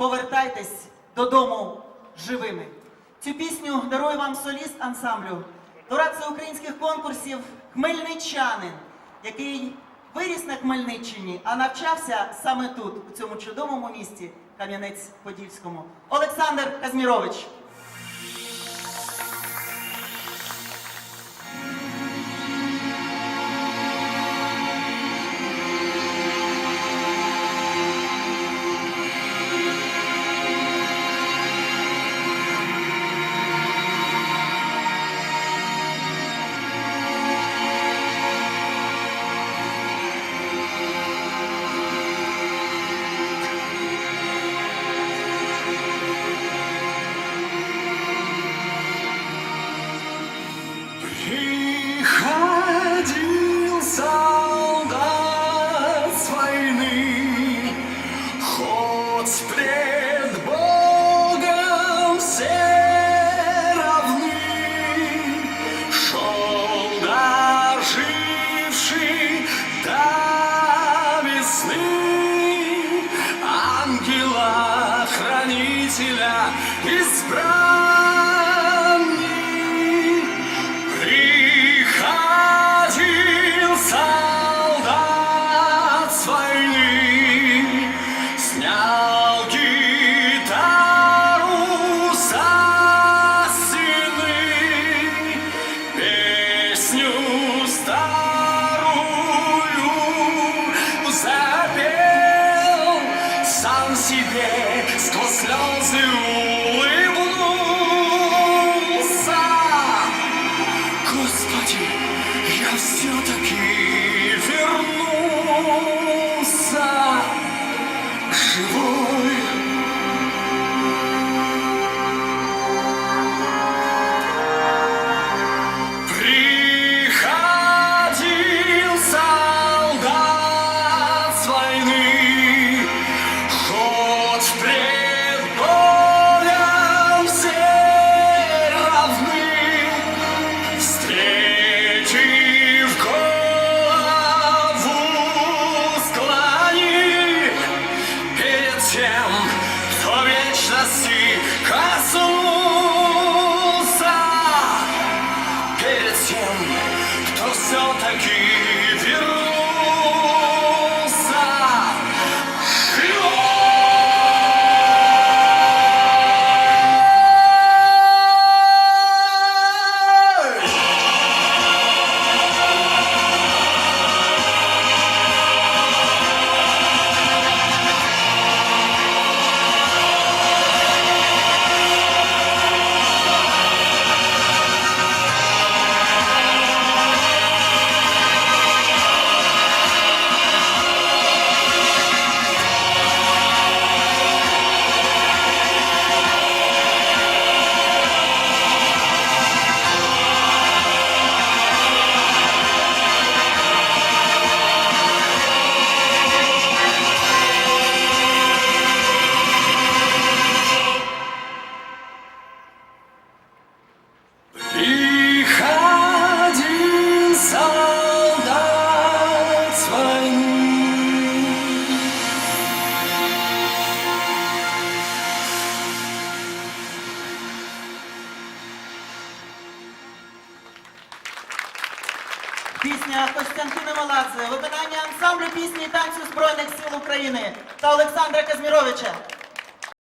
повертайтесь додому живими. Цю пісню дарує вам соліст ансамблю, лауреат українських конкурсів Хмельничанин, який виріс на Хмельниччині, а навчався саме тут, у цьому чудовому місті Кам'янець-Подільському. Олександр Казмірович. Ангела-хранителя избранный. Приходил солдат с войны, снял гитару со стены, песню старую Slow Zoo. Все-таки вернулся Пісня Костянтина Маладзе, виконання ансамблю пісні і танцю Збройних сил України та Олександра Казміровича.